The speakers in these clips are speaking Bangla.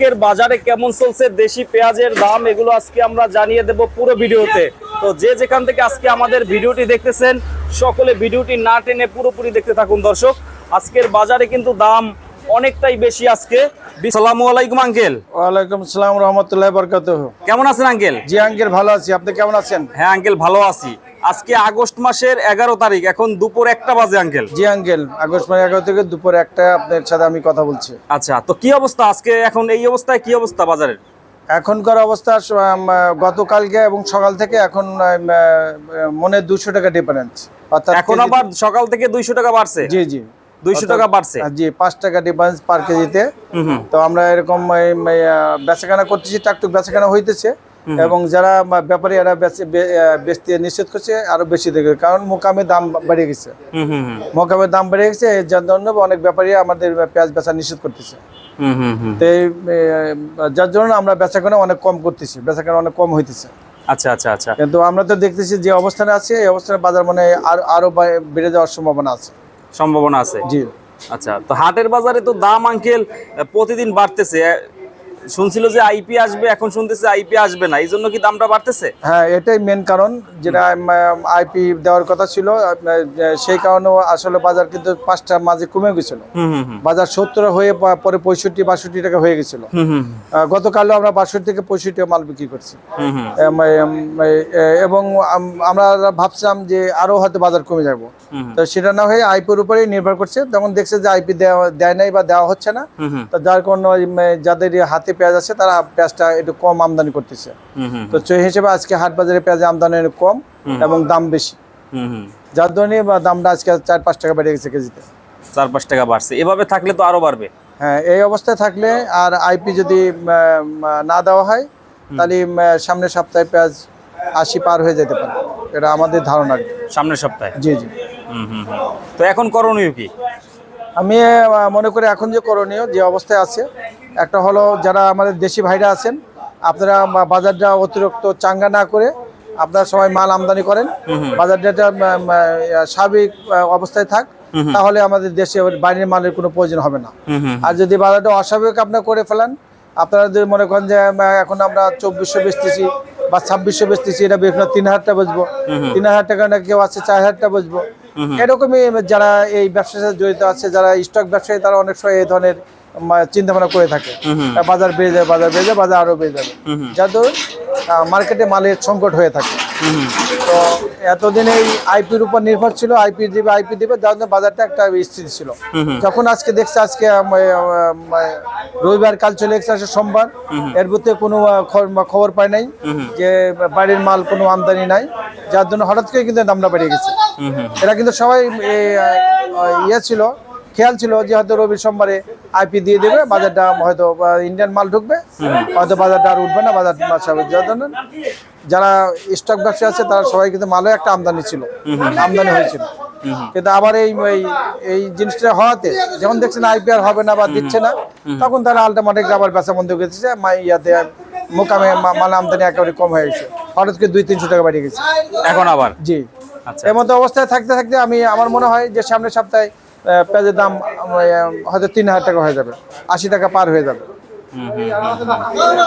আজকের বাজারে কেমন চলছে? দেশি পেঁয়াজের দাম এগুলো আজকে আমরা জানিয়ে দেব পুরো ভিডিওতে। তো যে যেখান থেকে আজকে আমাদের ভিডিওটি দেখতেছেন সকলে ভিডিওটি না টেনে পুরোপুরি দেখতে থাকুন দর্শক। আজকের বাজারে কিন্তু দাম অনেকটাই বেশি আজকে। সালামু আলাইকুম আঙ্কেল। ওয়ালাইকুম আসসালাম রহমতুল্লাহ বরকাত কেমন আছেন আঙ্কেল? জি আঙ্কেল ভালো আছি। আপনি কেমন আছেন? হ্যাঁ আঙ্কেল ভালো আছি। আজকে আগস্ট মাসের এগারো তারিখ এখন দুপুর একটা বাজে আঙ্কেল জি আঙ্কেল আগস্ট মাস এগারো থেকে দুপুর একটা আপনার সাথে আমি কথা বলছি। আচ্ছা তো কি অবস্থা আজকে? এখন এই অবস্থায় কি অবস্থা বাজারের? এখনকার অবস্থা গতকালকে এবং সকাল থেকে এখন মনে দুশো টাকা ডিফারেন্স অর্থাৎ এখন আবার সকাল থেকে দুইশো টাকা বাড়ছে? জি জি। দুইশো টাকা বাড়ছে? জি পাঁচ টাকা ডিফারেন্স পার কেজিতে। তো আমরা এরকম বেচাকেনা করতেছি টাকটুক বেচাকেনা হইতেছে। এবং যারা ব্যাপারী এরা বেচতে নিষেধ করছে আরও বেশি দেখে কারণ মোকামে দাম বেড়ে গেছে। মোকামের দাম বেড়ে গেছে যার জন্য অনেক ব্যাপারী আমাদের পেঁয়াজ বেচা নিষেধ করতেছে। তো যার জন্য আমরা বেচাকেনা অনেক কম করতেছি বেচাকেনা অনেক কম হইতেছে। আচ্ছা আচ্ছা আচ্ছা। কিন্তু আমরা তো দেখতেছি যে অবস্থানে আছে এই অবস্থানে বাজার মানে আরও আরও বেড়ে যাওয়ার সম্ভাবনা আছে। সম্ভাবনা আছে। জি। আচ্ছা তো হাটের বাজারে তো দাম আঙ্কেল প্রতিদিন বাড়তেছে। শুনছিল যে আইপি আসবে এখন শুনতেছে আইপি আসবে না। এই জন্য কি দামটা বাড়তেছে? হ্যাঁ এটাই মেন কারণ যেটা আইপি দেওয়ার কথা ছিল। সেই কারণেও আসলে বাজার কিন্তু পাঁচটা মাঝে কমে গেছিল। বাজার সত্তর হয়ে পরে পঁয়ষট্টি বাষট্টি টাকা হয়ে গেছিল। গতকালও আমরা বাষট্টি থেকে পঁয়ষট্টি মাল বিক্রি করছি। এবং আমরা ভাবছিলাম যে আরও হয়তো বাজার কমে যাব। তো সেটা না হয়ে আইপির উপরেই নির্ভর করছে। তখন দেখছে যে আইপি দেওয়া দেয় নাই বা দেওয়া হচ্ছে না। তো যার কারণে যাদের হাতে পেঁয়াজ আছে তারা পেঁয়াজটা একটু কম আমদানি করতেছে। তো সেই হিসেবে আজকে হাট বাজারে পেঁয়াজ আমদানি কম এবং দাম বেশি। যার জন্য দামটা আজকে চার পাঁচ টাকা বেড়ে গেছে কেজিতে। চার পাঁচ টাকা বাড়ছে। এভাবে থাকলে তো আরও বাড়বে। হ্যাঁ এই অবস্থায় থাকলে আর আইপি যদি না দেওয়া হয় তাহলে সামনের সপ্তাহে পেঁয়াজ আশি পার হয়ে যেতে পারে। এটা আমাদের ধারণা। সামনের সপ্তাহে? জি জি। তো এখন করণীয় কি? আমি মনে করি এখন যে করণীয় যে অবস্থায় আছে একটা হলো যারা আমাদের দেশি ভাইরা আছেন আপনারা বাজারটা অতিরিক্ত চাঙ্গা না করে আপনারা সবাই মাল আমদানি করেন। বাজারটা স্বাভাবিক অবস্থায় থাক তাহলে আমাদের দেশে বাইরের মালের কোনো প্রয়োজন হবে না। আর যদি বাজারটা অস্বাভাবিক আপনার করে ফেলেন আপনারা যদি মনে করেন যে এখন আমরা চব্বিশশো বেচতেছি বা ছাব্বিশশো বেচতেছি এটা বেচবো তিন হাজার টাকা বেচবো। তিন হাজার টাকা না কেউ আছে চার হাজার টাকা বেচবো। এরকমই যারা এই ব্যবসার সাথে জড়িত আছে যারা স্টক ব্যবসায়ী তারা অনেক সময় এই ধরনের চিন্তা ভাবনা করে থাকে। বাজার বেড়ে যাবে বাজার বেড়ে যাবে বাজার আরও বেড়ে যাবে। যার দরুন মার্কেটে মালের সংকট হয়ে থাকে। তো এতদিন এই আইপির উপর নির্ভর ছিল আইপি দিবে আইপি দিবে যার জন্য বাজারটা একটা স্থির ছিল। যখন আজকে দেখছে আজকে রবিবার কাল চলে গেছে সোমবার। এর মধ্যে কোনো খবর পাই নাই যে বাড়ির মাল কোনো আমদানি নাই। যার জন্য হঠাৎ করে কিন্তু দামটা বেড়ে গেছে। এটা কিন্তু সবাই ইয়ে ছিল খেয়াল ছিল যে হয়তো রবি সোমবারে আইপি দিয়ে দেবে বাজারটা হয়তো ইন্ডিয়ান মাল ঢুকবে হয়তো বাজারটা আর উঠবে না বাজার যার স্টক ব্যবসা আছে তারা সবাই কিন্তু মালও একটা আমদানি ছিল আমদানি হয়েছিল। কিন্তু আবার এই এই- জিনিসটা হওয়াতে যখন দেখছেন আইপিআর হবে না বা দিচ্ছে না তখন তারা আলটিমেটিক আবার বেচা বন্ধ করে দিচ্ছে ইয়াতে মোকামে মাল আমদানি একেবারে কম হয়ে গেছে হঠাৎ করে দুই তিনশো টাকা বাড়িয়ে গেছে। এখন আবার? জি। আচ্ছা। এর মতো অবস্থায় থাকতে থাকতে আমি আমার মনে হয় যে সামনের সপ্তাহে পেঁয়াজের দাম হয়তো তিন হাজার টাকা হয়ে যাবে। আশি টাকা পার হয়ে যাবে।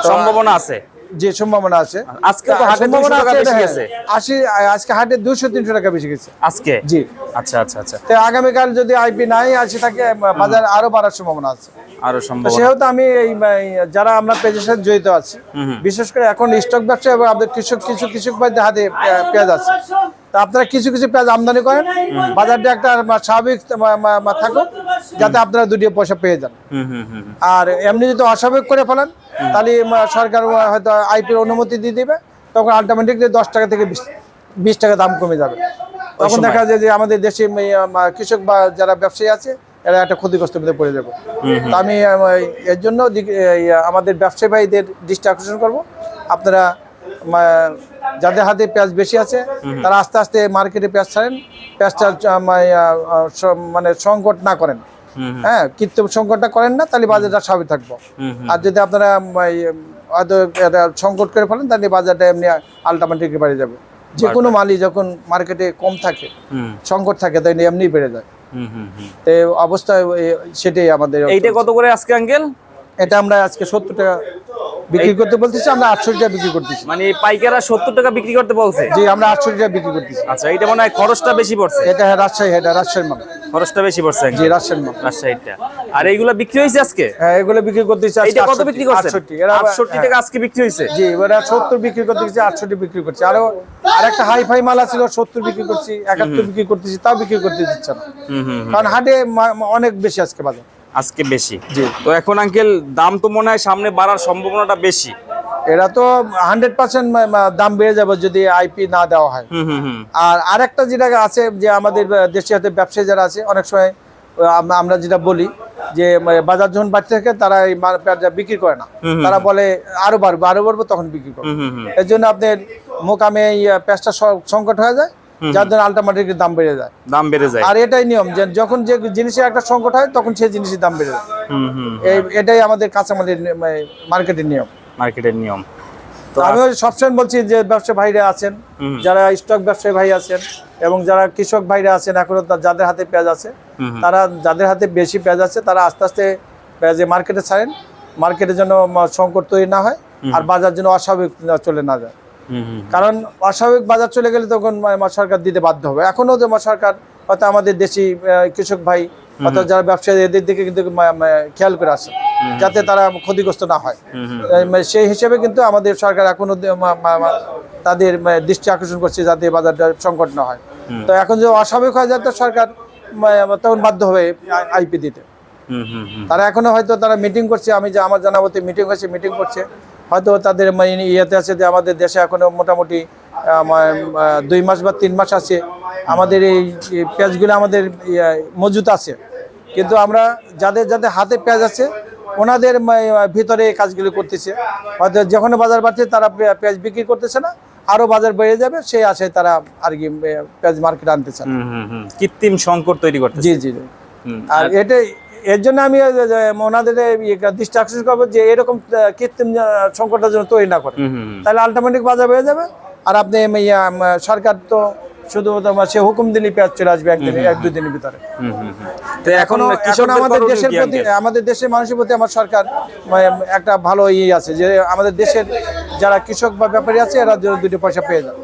সম্ভাবনা আছে? যে সম্ভাবনা আছে। আজকে তো হাটে সম্ভাবনা আছে, গেছে। হ্যাঁ। আজকে হাটে দুশো তিনশো টাকা বেশি গেছে। আজকে? জি। আচ্ছা আচ্ছা আচ্ছা। তো আগামীকাল যদি আইপি নাই আসে থাকে বাজার আরও বাড়ার সম্ভাবনা আছে। আরও সম্ভাবনা। সেহেতু আমি এই যারা আমরা পেঁয়াজের সাথে জড়িত আছি বিশেষ করে এখন স্টক ব্যবসা এবং আমাদের কৃষক কিছু কৃষক ভাইদের হাতে পেঁয়াজ আছে। তা আপনারা কিছু কিছু পেঁয়াজ আমদানি করেন। বাজারটা একটা স্বাভাবিক থাকুক যাতে আপনারা দুটি পয়সা পেয়ে যান। হুম হুম হুম আর এমনি যদি অস্বাভাবিক করে ফেলেন তাহলে সরকার হয়তো আইপির অনুমতি দিয়ে দিবে তখন আলটিমেটলি দশ টাকা থেকে বিশ বিশ টাকা দাম কমে যাবে। তখন দেখা যায় যে আমাদের দেশে কৃষক বা যারা ব্যবসায়ী আছে এরা একটা ক্ষতিগ্রস্ত মধ্যে পড়ে যাবে। তো আমি এর জন্য আমাদের ব্যবসায়ী ভাইদের দৃষ্টি আকর্ষণ করব। আপনারা যাদের হাতে পেঁয়াজ বেশি আছে তারা আস্তে আস্তে মার্কেটে পেঁয়াজ ছাড়েন পেঁয়াজটা মানে সংকট না করেন। হ্যাঁ কৃত্রিম সংকটটা করেন না তাহলে বাজারটা স্বাভাবিক থাকব। আর যদি আপনারা সংকট করে ফেলেন তাহলে বাজারটা এমনি আলটিমেটলি বেড়ে যাবে। যে কোনো মালই যখন মার্কেটে কম থাকে সংকট থাকে তাই এমনি বেড়ে যায়। এই সেটাই আমাদের এইটা কত করে আজকে আঙ্কেল? এটা আমরা আজকে সত্তর টাকা বিক্রি করতে বলতেছি আমরা আটষট্টি টাকা বিক্রি করতেছি। মানে পাইকাররা সত্তর টাকা বিক্রি করতে বলছে? জি আমরা আটষট্টি টাকা বিক্রি করতেছি। আচ্ছা এটা মনে হয় খরচটা বেশি পড়ছে। এটা হ্যাঁ রাজশাহী এটা রাজশাহীর মাল। খরচটা বেশি পড়ছে জি রাজশাহীর মাল। রাজশাহীটা আর এইগুলো বিক্রি হয়েছে আজকে? হ্যাঁ এগুলো বিক্রি করতেছি এইটা কত বিক্রি এরা হ্যাঁ। টাকা আজকে বিক্রি হয়েছে? জি এবারে সত্তর বিক্রি করতে গেছি আটষট্টি বিক্রি করছি। আরও আর একটা হাই ফাই মাল আছে সত্তর বিক্রি করছি একাত্তর বিক্রি করতেছি তাও বিক্রি করতে দিচ্ছে না। কারণ হাটে অনেক বেশি আজকে বাজার। আজকে বেশি। জি। তো এখন আঙ্কেল দাম তো মনে হয় সামনে বাড়ার সম্ভাবনাটা বেশি। এরা তো হান্ড্রেড পার্সেন্ট দাম বেড়ে যাবে যদি আইপি না দেওয়া হয়। হুম হুম হুম। আর আরেকটা যেটা আছে যে আমাদের দেশে হাতে ব্যবসায়ী যারা আছে অনেক সময় আমরা যেটা বলি যে বাজার যখন বাড়তে থাকে তারা এই বিক্রি করে না। তারা বলে আরও বাড়বো আরও বাড়বো তখন বিক্রি করব এর জন্য আপনার মোকামে এই আহ, পেঁয়াজটা সংকট হয়ে যায়। যার জন্য আলটামেটিক দাম বেড়ে যায়। দাম বেড়ে যায়। আর এটাই নিয়ম যে যখন যে জিনিসের একটা সংকট হয় তখন সেই জিনিসের দাম বেড়ে যায়। এই এটাই আমাদের কাঁচামালের মার্কেটের নিয়ম। মার্কেটের নিয়ম। তো আমি সবসময় বলছি যে ব্যবসা ভাইরা আছেন যারা স্টক ব্যবসায়ী ভাই আছেন এবং যারা কৃষক ভাইরা আছেন এখনও যাদের হাতে পেঁয়াজ আছে। তারা যাদের হাতে বেশি পেঁয়াজ আছে তারা আস্তে আস্তে পেঁয়াজে মার্কেটে ছাড়েন। মার্কেটের জন্য সংকট তৈরি না হয় আর বাজার যেন অস্বাভাবিক চলে না যায়। কারণ অস্বাভাবিক বাজার চলে গেলে তখন সরকার দিতে বাধ্য হবে। এখনও যে সরকার হয়তো আমাদের দেশি কৃষক ভাই অর্থাৎ যারা ব্যবসায়ী এদের দিকে কিন্তু খেয়াল করে আসে যাতে তারা ক্ষতিগ্রস্ত না হয়। সেই হিসেবে কিন্তু আমাদের সরকার এখনও তাদের দৃষ্টি আকর্ষণ করছে যাতে বাজারটা সংকট না হয়। তো এখন যে অস্বাভাবিক হয় যায় তো সরকার তখন বাধ্য হবে আইপি দিতে তারা এখনও হয়তো তারা মিটিং করছে আমি যে আমার জানাবতে মিটিং হয়েছে মিটিং করছে। হয়তো তাদের মানে ইয়েতে আছে যে আমাদের দেশে এখনও মোটামুটি দুই মাস বা তিন মাস আছে। আমাদের এই পেঁয়াজগুলো আমাদের মজুত আছে। কিন্তু আমরা যাদের যাদের হাতে পেঁয়াজ আছে ওনাদের ভিতরে এই কাজগুলো করতেছে। হয়তো যখন বাজার বাড়ছে তারা পেঁয়াজ বিক্রি করতেছে না। আরও বাজার বেড়ে যাবে সেই আশায় তারা আর কি পেঁয়াজ মার্কেট আনতেছে না। হুম হুম হুম। কৃত্রিম সংকট তৈরি করতে জি জি আর এটা এর জন্য আমি ওনাদের ইয়ে দৃষ্টি আকর্ষণ করব যে এরকম কৃত্রিম সংকটটা যেন তৈরি না করে। তাহলে আলটিমেটিক বাজার বেড়ে যাবে। আর আপনি সরকার তো শুধু সে হুকুম দিনই পেঁয়াজ চলে আসবে একদিন এক দুই দিনের ভিতরে। এখনও এখন আমাদের দেশের প্রতি আমাদের দেশের মানুষের প্রতি আমার সরকার একটা ভালো ইয়ে আছে যে আমাদের দেশের যারা কৃষক বা ব্যাপারী আছে এরা দুটো পয়সা পেয়ে যাবে।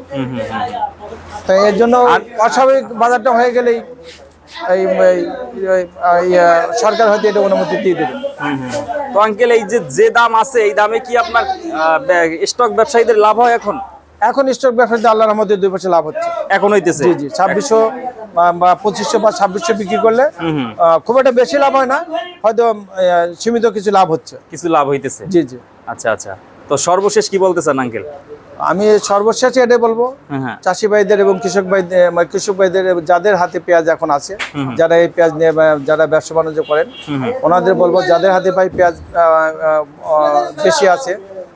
তো এর জন্য অস্বাভাবিক বাজারটা হয়ে গেলেই এই সরকার হয়তো এটা অনুমতি দিয়ে দেবে। তো আঙ্কেল এই যে যে দাম আছে এই দামে কি আপনার স্টক ব্যবসায়ীদের লাভ হয় এখন? এখন স্টক ব্যবসাতে আল্লাহর রহমতে দুই পয়সা লাভ হচ্ছে। এখন হইতেছে? জি জি ছাব্বিশশো বা পঁচিশশো বা ছাব্বিশশো বিক্রি করলে খুব একটা বেশি লাভ হয় না হয়তো সীমিত কিছু লাভ হচ্ছে। কিছু লাভ হইতেছে? জি জি। আচ্ছা আচ্ছা। তো সর্বশেষ কি বলতেছেন আঙ্কেল আমি সর্বশেষ এটাই বলব হ্যাঁ হ্যাঁ। চাষি ভাইদের এবং কৃষক ভাইদের মানে কৃষক ভাইদের যাদের হাতে পেঁয়াজ এখন আছে যারা এই পেঁয়াজ নিয়ে যারা ব্যবসা বাণিজ্য করেন ওনাদের বলব যাদের হাতে ভাই পেঁয়াজ বেশি আছে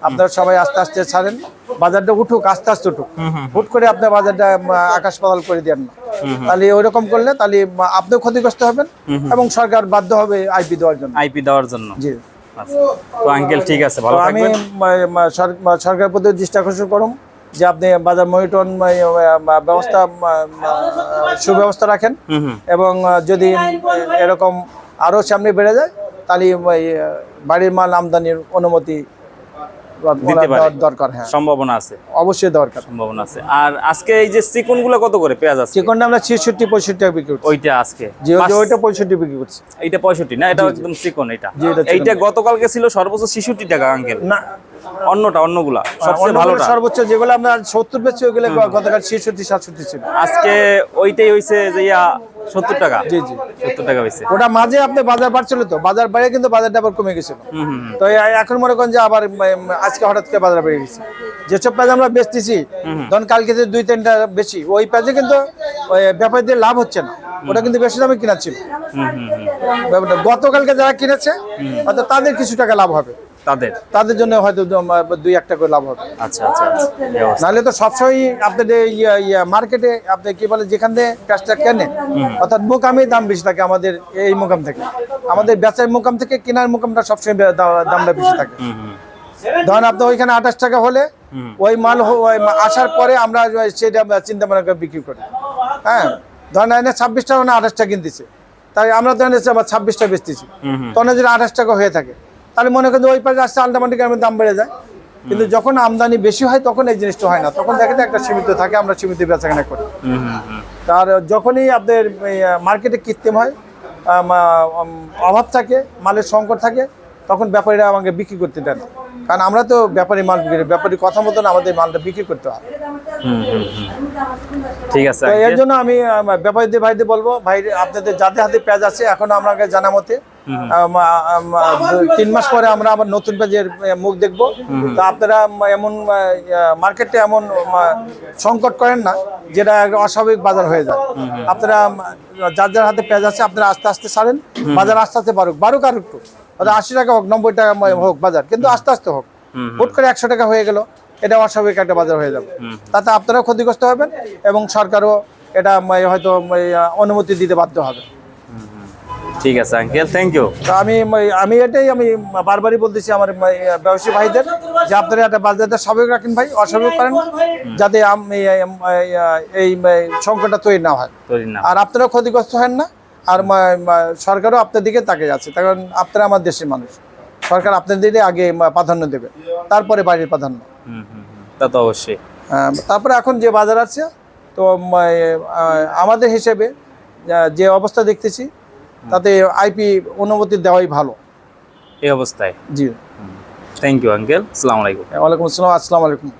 আপনারা সবাই আস্তে আস্তে ছাড়েন বাজারটা উঠুক আস্তে আস্তে উঠুক। হুট করে আপনার বাজারটা আকাশ পাতাল করে দেন না। তাহলে ওইরকম করলে তাহলে আপনিও ক্ষতিগ্রস্ত হবেন এবং সরকার বাধ্য হবে আইপি দেওয়ার জন্য। আইপি দেওয়ার জন্য। জি। তো আঙ্কেল ঠিক আছে ভালো আমি থাকবেন। ম- ম- সর- ম- সরকারের প্রতি দৃষ্টি আকর্ষণ করুন যে আপনি বাজার মনিটন ব্যবস্থা সুব্যবস্থা রাখেন এবং যদি এরকম আরও সামনে বেড়ে যায় তাহলে বাড়ির মাল আমদানির অনুমতি দিতে পারে। দরকার হ্যাঁ। সম্ভাবনা আছে। অবশ্যই দরকার। সম্ভাবনা আছে। আর আজকে এই যে চিকনগুলো কত করে পেঁয়াজ আছে চিকনটা আমরা ছেষট্টি পঁয়ষট্টি টাকা বিক্রি করছি। ওইটা আজকে। ওইটা পঁয়ষট্টি বিক্রি করছি। এইটা পঁয়ষট্টি না? এটা একদম চিকন এটা। এটা। এইটা গতকালকে ছিল সর্বোচ্চ ছিষট্টি টাকা আঙ্কেল। না অন্যটা অন্যগুলা সবচেয়ে অন্যগুলো ভালোটা। সর্বোচ্চ যেগুলো আমরা সত্তর বেচছি ওইগুলো গতকাল ছেষট্টি সাতষট্টি ছিল। আজকে ওইটাই হইছে যে ইয়া সত্তর টাকা। জি জি। সত্তর টাকা হইছে। ওটা মাঝে আপনি বাজার বাড়ছিল তো বাজার বাইরে কিন্তু বাজারটা আবার কমে গেছিল। তো এখন মনে করেন যে আবার আজকে হঠাৎ করে বাজার বেড়ে গেছে। যেসব পেঁয়াজ আমরা বেচতেছি ধরুন কালকে যে দুই তিনটা বেশি ওই পেঁয়াজে কিন্তু ওই ব্যাপারীদের লাভ হচ্ছে না। ওটা কিন্তু বেশি দামে কিনা ছিল। হুম হুম হুম। ব্যাপারটা গতকালকে যারা কিনেছে হয়তো তাদের কিছু টাকা লাভ হবে। তাদের? তাদের জন্য হয়তো দুই একটা করে লাভ হবে। আচ্ছা আচ্ছা আচ্ছা। নাহলে তো সবসময় আপনাদের মার্কেটে আপনি কি বলে যেখান থেকে পেঁয়াজটা কেনে অর্থাৎ মোকামে দাম বেশি থাকে আমাদের এই মোকাম থেকে। আমাদের বেচার মোকাম থেকে কেনার মোকামটা সবসময় দামটা বেশি থাকে। ধরেন আপনার ওইখানে আঠাশ টাকা হলে ওই মাল ওই আসার পরে আমরা সেটা চিন্তা ভাবনা করে বিক্রি করি। হ্যাঁ? ধরেন এনে ছাব্বিশ টাকা না আঠাশ টাকা কিনতেছে। তাই আমরা ধরেন এসে আবার ছাব্বিশ টাকা বেচতেছি। তখন যদি আঠাশ টাকা হয়ে থাকে তাহলে মনে করেন ওই পাশে আসছে আলটামাটি গ্রামের দাম বেড়ে যায়। কিন্তু যখন আমদানি বেশি হয় তখন এই জিনিসটা হয় না। তখন দেখেন একটা সীমিত থাকে আমরা সীমিত বেচা কেনা করি তার যখনই আপনাদের মার্কেটে কৃত্রিম হয় অভাব থাকে মালের সংকট থাকে তখন ব্যাপারীরা আমাকে বিক্রি করতে দেন। কারণ আমরা তো ব্যাপারী মাল বিক্রি করি। ব্যাপারী কথা মতন আমাদের মালটা বিক্রি করতে হয়। ঠিক আছে এর জন্য আমি ব্যাপারীদের ভাইদের বলব ভাই আপনাদের যাতে হাতে পেঁয়াজ আছে এখন আমাকে জানা মতে তিন মাস পরে আমরা আবার নতুন পেঁয়াজের মুখ দেখব। তো আপনারা এমন মার্কেটে এমন সংকট করেন না যেটা অস্বাভাবিক বাজার হয়ে যায়। আপনারা যার যার হাতে পেঁয়াজ আছে আপনারা আস্তে আস্তে সারেন বাজার আস্তে আস্তে বাড়ুক বাড়ুক আর একটু। আশি টাকা হোক নব্বই টাকা হোক বাজার। কিন্তু আস্তে আস্তে হোক। হুট করে একশো টাকা হয়ে গেল এটা অস্বাভাবিক একটা বাজার হয়ে যাবে। তাতে আপনারাও ক্ষতিগ্রস্ত হবেন এবং সরকারও এটা হয়তো অনুমতি দিতে বাধ্য হবে। ঠিক আছে আঙ্কেল থ্যাংক ইউ তো আমি আমি এটাই আমি বারবারই বলতেছি আমার ব্যবসায়ী ভাইদের যে আপনারা একটা বাজারটা স্বাভাবিক রাখেন ভাই অস্বাভাবিক করেন যাতে আম- এই সংকটটা তৈরি না হয়। আর আপনারাও ক্ষতিগ্রস্ত হেন না আর সরকারও আপনার দিকে তাকিয়ে আছে কারণ আপনারা আমার দেশের মানুষ। সরকার আপনাদের আগে প্রাধান্য দেবে তারপরে বাইরের প্রাধান্য। তা তো অবশ্যই। আহ, তারপরে এখন যে বাজার আছে তো আমাদের হিসেবে যে অবস্থা দেখতেছি তাতে আইপি অনুমতি দেওয়াই ভালো। এই অবস্থায়? জি। থ্যাংক ইউ আঙ্কেল আসসালামু আলাইকুম। ওয়ালাইকুম আসসালাম আসসালামু আলাইকুম।